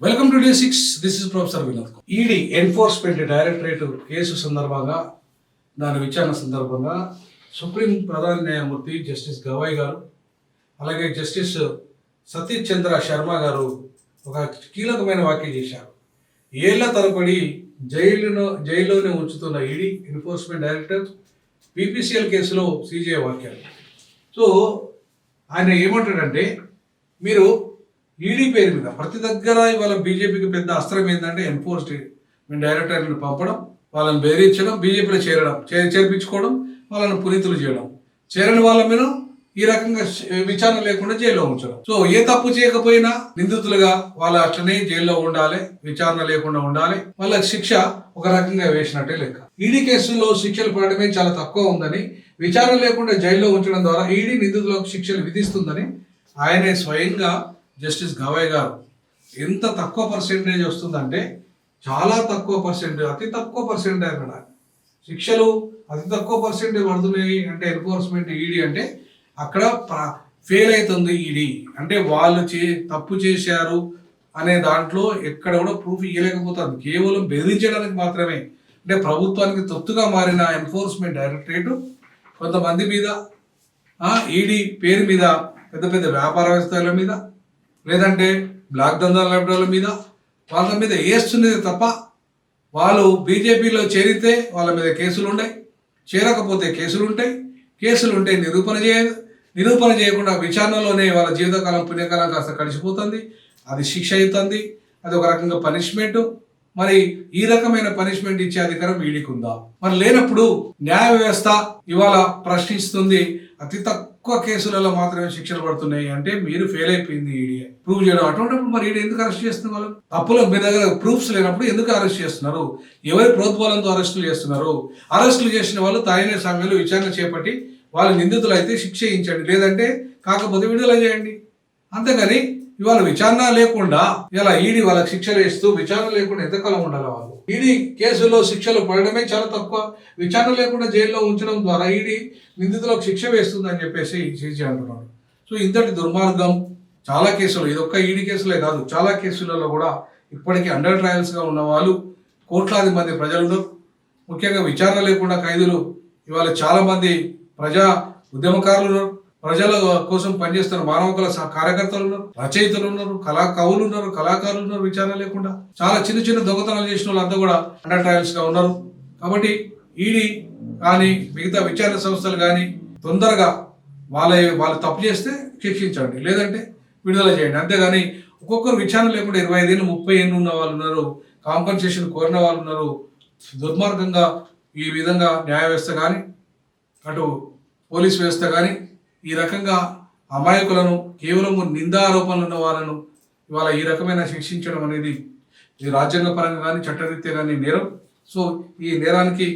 Welcome to day six this is professor Vinod ED enforcement directorate case సందర్భంగా దాని విచారణ సందర్భంగా సుప్రీం ప్రధాన న్యాయమూర్తి జస్టిస్ గవాయ్ గారు అలాగే జస్టిస్ సతీష్ చంద్ర శర్మ గారు ఒక కీలకమైన వ్యాఖ్య చేశారు. ఏళ్ళ తరబడి జైలును జైల్లోనే ఉంచుతున్న ఈడీ ఎన్ఫోర్స్మెంట్ డైరెక్టర్ పీపీసీఎల్ కేసులో సీజే వాక్యాలు సో ఆయన ఏమంటాడంటే మీరు ఈడీ పేరు మీద ప్రతి దగ్గర ఇవాళ బీజేపీకి పెద్ద అస్త్రం ఏంటంటే ఎన్ఫోర్స్మెంట్ డైరెక్టర్ని పంపడం వాళ్ళని బెదిరించడం బీజేపీలో చేరడం చేర్పించుకోవడం వాళ్ళని పునీతులు చేయడం. చేరని వాళ్ళ మీద ఈ రకంగా విచారణ లేకుండా జైల్లో ఉంచడం. సో ఏ తప్పు చేయకపోయినా నిందితులుగా వాళ్ళ అట్లనే జైల్లో ఉండాలి విచారణ లేకుండా ఉండాలి. వాళ్ళ శిక్ష ఒక రకంగా వేసినట్టే లెక్క. ఈడీ కేసుల్లో శిక్షలు పడడమే చాలా తక్కువ ఉందని విచారణ లేకుండా జైల్లో ఉంచడం ద్వారా ఈడీ నిందితులకు శిక్షలు విధిస్తుందని ఆయనే స్వయంగా జస్టిస్ గవాయ్ గారు. ఎంత తక్కువ పర్సెంటేజ్ వస్తుందంటే చాలా తక్కువ పర్సెంటేజ్ అతి తక్కువ పర్సెంటేజ్ అక్కడ శిక్షలు అతి తక్కువ పర్సెంటేజ్ పడుతున్నాయి అంటే ఎన్ఫోర్స్మెంట్ ఈడీ అంటే అక్కడ ఫెయిల్ అవుతుంది ఈడీ. అంటే వాళ్ళు చే తప్పు చేశారు అనే దాంట్లో ఎక్కడ కూడా ప్రూఫ్ ఇవ్వలేకపోతారు కేవలం బెదిరించడానికి మాత్రమే. అంటే ప్రభుత్వానికి తొత్తుగా మారిన ఎన్ఫోర్స్మెంట్ డైరెక్టరేట్ కొంతమంది మీద ఈడీ పేరు మీద పెద్ద పెద్ద వ్యాపార వ్యవస్థల మీద లేదంటే బ్లాక్ దందాల లబ్డాల మీద వాళ్ళ మీద వేస్తున్నది తప్ప వాళ్ళు బీజేపీలో చేరితే వాళ్ళ మీద కేసులు ఉన్నాయి చేరకపోతే కేసులు ఉంటాయి కేసులు ఉంటే నిరూపణ చేయదు నిరూపణ చేయకుండా విచారణలోనే వాళ్ళ జీవితకాలం పుణ్యకాలం కాస్త గడిచిపోతుంది అది శిక్ష అవుతుంది. అది ఒక రకంగా పనిష్మెంట్. మరి ఈ రకమైన పనిష్మెంట్ ఇచ్చే అధికారం వీడికుందా? మరి లేనప్పుడు న్యాయ వ్యవస్థ ఇవాళ ప్రశ్నిస్తుంది అతి తక్కువ కేసులలో మాత్రమే శిక్షలు పడుతున్నాయి అంటే మీరు ఫెయిల్ అయిపోయింది ఈడీ ప్రూవ్ చేయడం అటువంటిప్పుడు మరి ఈడీ ఎందుకు అరెస్ట్ చేస్తున్నారు వాళ్ళు? తప్పులో మీ దగ్గర ప్రూఫ్స్ లేనప్పుడు ఎందుకు అరెస్ట్ చేస్తున్నారు? ఎవరి ప్రోద్బలంతో అరెస్టులు చేస్తున్నారు? అరెస్టులు చేసిన వాళ్ళు తాయినే సమయంలో విచారణ చేపట్టి వాళ్ళు నిందితులు అయితే శిక్ష చేయించండి లేదంటే కాకపోతే విడుదల చేయండి. అంతేగాని ఇవాళ విచారణ లేకుండా ఇలా ఈడీ వాళ్ళకి శిక్షలు వేస్తూ విచారణ లేకుండా ఎంతకాలం ఉండాలి వాళ్ళు? ఈడీ కేసులో శిక్షలు పడడమే చాలా తక్కువ. విచారణ లేకుండా జైల్లో ఉంచడం ద్వారా ఈడీ నిందితులకు శిక్ష వేస్తుందని చెప్పేసి సీజీ అంటున్నాడు. సో ఇంతటి దుర్మార్గం చాలా కేసులు. ఇది ఒక్క ఈడీ కేసులే కాదు. చాలా కేసులలో కూడా ఇప్పటికీ అండర్ ట్రయల్స్గా ఉన్న వాళ్ళు కోట్లాది మంది ప్రజలు ముఖ్యంగా విచారణ లేకుండా ఖైదీలు ఇవాళ చాలామంది ప్రజా ఉద్యమకారులు ఉన్నారు ప్రజల కోసం పనిచేస్తున్న మానవ స- కార్యకర్తలు ఉన్నారు రచయితలు ఉన్నారు కళా కవులు ఉన్నారు కళాకారులు ఉన్నారు విచారణ లేకుండా చాలా చిన్న చిన్న దొంగతనాలు చేసిన వాళ్ళంతా కూడా అండర్ ట్రయల్స్గా ఉన్నారు. కాబట్టి ఈడీ కానీ మిగతా విచారణ సంస్థలు కానీ తొందరగా వాళ్ళ వాళ్ళు తప్పు చేస్తే శిక్షించండి లేదంటే విడుదల చేయండి. అంతేగాని ఒక్కొక్కరు విచారణ లేకుండా ఇరవై ఐదేళ్ళు ముప్పై ఏళ్ళు ఉన్న వాళ్ళు ఉన్నారు కాంపన్సేషన్ కోరిన వాళ్ళు ఉన్నారు. దుర్మార్గంగా ఈ విధంగా న్యాయ వ్యవస్థ కానీ అటు పోలీస్ వ్యవస్థ కానీ ఈ రకంగా అమాయకులను కేవలం నిందారోపణలు ఉన్న వాళ్ళను ఇవాళ ఈ రకమైన శిక్షించడం అనేది ఇది రాజ్యాంగ పరంగా కానీ చట్టరీత్యా కానీ నేరం. సో ఈ నేరానికి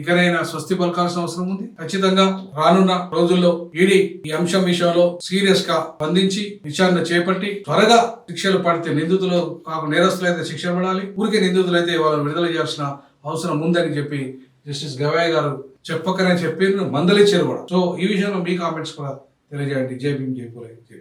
ఇకనైనా స్వస్తి పలకాల్సిన అవసరం ఉంది. ఖచ్చితంగా రానున్న రోజుల్లో ఈడీ ఈ అంశం విషయంలో సీరియస్గా స్పందించి విచారణ చేపట్టి త్వరగా శిక్షలు పడితే నిందితులు కాకు నేరస్తులైతే శిక్ష పడాలి. ఊరికే నిందితులైతే వాళ్ళని విడుదల చేయాల్సిన అవసరం ఉందని చెప్పి జస్టిస్ గవాయ్ గారు చెప్పకనే చెప్పి మందలిచ్చారు కూడా. సో ఈ విషయంలో మీ కామెంట్స్ కూడా తెలియజేయండి. జేబీ జైపూర్ జై